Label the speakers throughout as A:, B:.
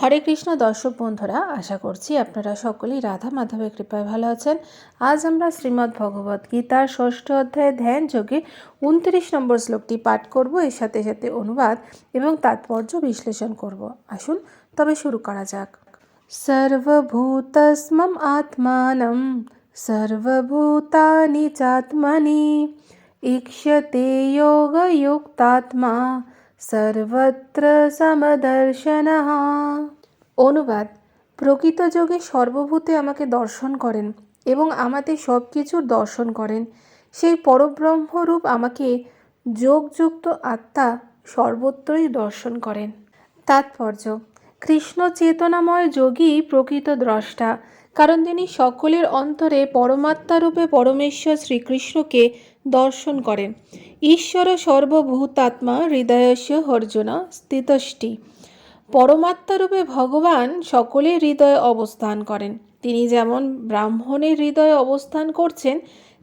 A: হরে কৃষ্ণ দর্শক বন্ধুরা, আশা করছি আপনারা সকলেই রাধা মাধবের কৃপায় ভালো আছেন। আজ আমরা শ্রীমদ্ ভগবত গীতার ষষ্ঠ অধ্যায়ে ধ্যান যোগে উনত্রিশ নম্বর শ্লোকটি পাঠ করব। এর সাথে সাথে অনুবাদ এবং তাৎপর্য বিশ্লেষণ করব। আসুন, তবে শুরু করা যাক। সর্বভূতস্মম আত্মানম, সর্বভূতানি চাত্মনি ঈক্ষতে যোগযুক্তাত্মা সর্বত্র সমদর্শন অনুবাদ, প্রকৃত যোগে সর্বভূতে আমাকে দর্শন করেন এবং আমাদের সব কিছুর দর্শন করেন। সেই পরব্রহ্মরূপ আমাকে যোগযুক্ত আত্মা সর্বত্রই দর্শন করেন। তাৎপর্য কৃষ্ণ চেতনাময় যোগী প্রকৃত দ্রষ্টা, কারণ তিনি সকলের অন্তরে পরমাত্মারূপে পরমেশ্বর শ্রীকৃষ্ণকে দর্শন করেন। ঈশ্বর সর্বভূতাত্মা হৃদয়স্য অর্জুন স্থিতষ্টি। পরমাত্মারূপে ভগবান সকলের হৃদয়ে অবস্থান করেন। তিনি যেমন ব্রাহ্মণের হৃদয়ে অবস্থান করছেন,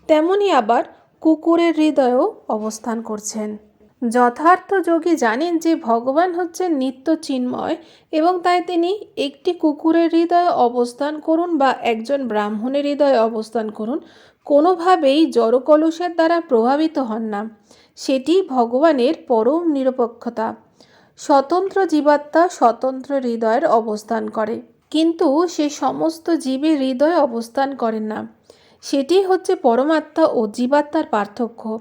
A: তেমনি আবার কুকুরের হৃদয়েও অবস্থান করছেন। যথার্থ যোগী জানেন যে ভগবান হচ্ছেন নিত্য চিন্ময় এবং তাই তিনি একটি কুকুরের হৃদয়ে অবস্থান করুন বা একজন ব্রাহ্মণের হৃদয়ে অবস্থান করুন, কোনোভাবেই জড়কলুষের দ্বারা প্রভাবিত হন না। সেটি ভগবানের পরম নিরপেক্ষতা। স্বতন্ত্র জীবাত্মা স্বতন্ত্র হৃদয়ের অবস্থান করে। কিন্তু সে সমস্ত জীবের হৃদয়ে অবস্থান করেন না। সেটি হচ্ছে পরমাত্মা ও জীবাত্মার পার্থক্য।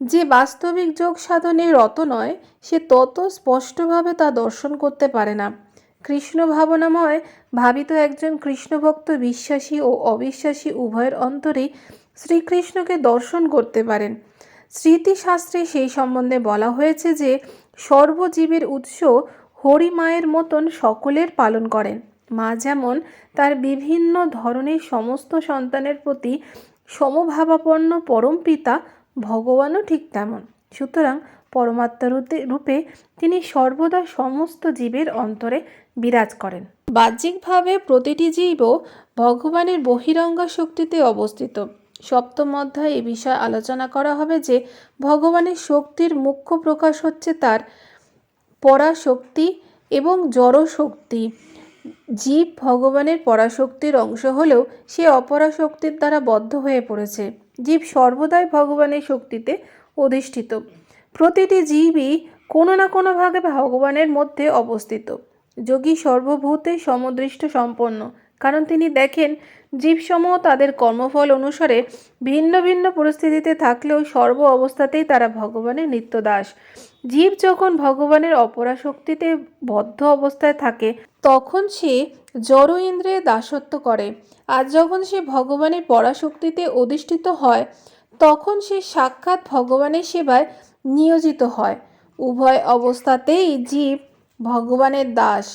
A: যে বাস্তবিক যোগ সাধনে রত নয়, সে তত স্পষ্টভাবে তা দর্শন করতে পারে না। কৃষ্ণ ভাবনাময় ভাবিত একজন কৃষ্ণভক্ত বিশ্বাসী ও অবিশ্বাসী উভয়ের অন্তরেই শ্রীকৃষ্ণকে দর্শন করতে পারেন। স্মৃতিশাস্ত্রে সেই সম্বন্ধে বলা হয়েছে যে, সর্বজীবের উৎস হরি মায়ের মতন সকলের পালন করেন। মা যেমন তার বিভিন্ন ধরনের সমস্ত সন্তানের প্রতি সমভাবাপন্ন পরম পিতা ভগবানও ঠিক তেমন। সুতরাং পরমাত্মা রূপে তিনি সর্বদা সমস্ত জীবের অন্তরে বিরাজ করেন। বাহ্যিকভাবে প্রতিটি জীবও ভগবানের বহিরঙ্গ শক্তিতে অবস্থিত। সপ্তম অধ্যায়ে এ বিষয়ে আলোচনা করা হবে যে, ভগবানের শক্তির মুখ্য প্রকাশ হচ্ছে তার পরাশক্তি এবং জড়শক্তি। জীব ভগবানের পরাশক্তির অংশ হলেও সে অপরাশক্তির দ্বারা বদ্ধ হয়ে পড়েছে। জীব সর্বদাই ভগবানের শক্তিতে অধিষ্ঠিত। প্রতিটি জীবই কোনো না কোনোভাবে ভগবানের মধ্যে অবস্থিত। যোগী সর্বভূতে সমদৃষ্ট সম্পন্ন। কারণ তিনি দেখেন, জীবসমূহ তাদের কর্মফল অনুসারে ভিন্ন ভিন্ন পরিস্থিতিতে থাকলেও সর্ব অবস্থাতেই তারা ভগবানের নিত্যদাস। জীব যখন ভগবানের অপরাশক্তিতে বদ্ধ অবস্থায় থাকে, তখন সে জড় ইন্দ্রিয়ে দাসত্ব করে। আর যখন সে ভগবানের পরাশক্তিতে অধিষ্ঠিত হয়, তখন সে সাক্ষাৎ ভগবানের সেবায় নিয়োজিত হয়। উভয় অবস্থাতেই জীব ভগবানের দাস।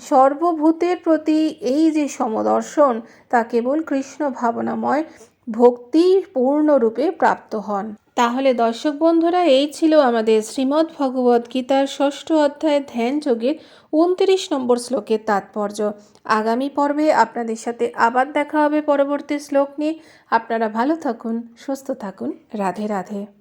A: সর্বভূতের প্রতি এই যে সমদর্শন, তা কেবল কৃষ্ণ ভাবনাময় ভক্তি পূর্ণরূপে প্রাপ্ত হন। তাহলে দর্শক বন্ধুরা, এই ছিল আমাদের শ্রীমদ্ ভগবত গীতার ষষ্ঠ অধ্যায় ধ্যান যোগের উনত্রিশ নম্বর শ্লোকের তাৎপর্য। আগামী পর্বে আপনাদের সাথে আবার দেখা হবে পরবর্তী শ্লোক নিয়ে। আপনারা ভালো থাকুন, সুস্থ থাকুন। রাধে রাধে।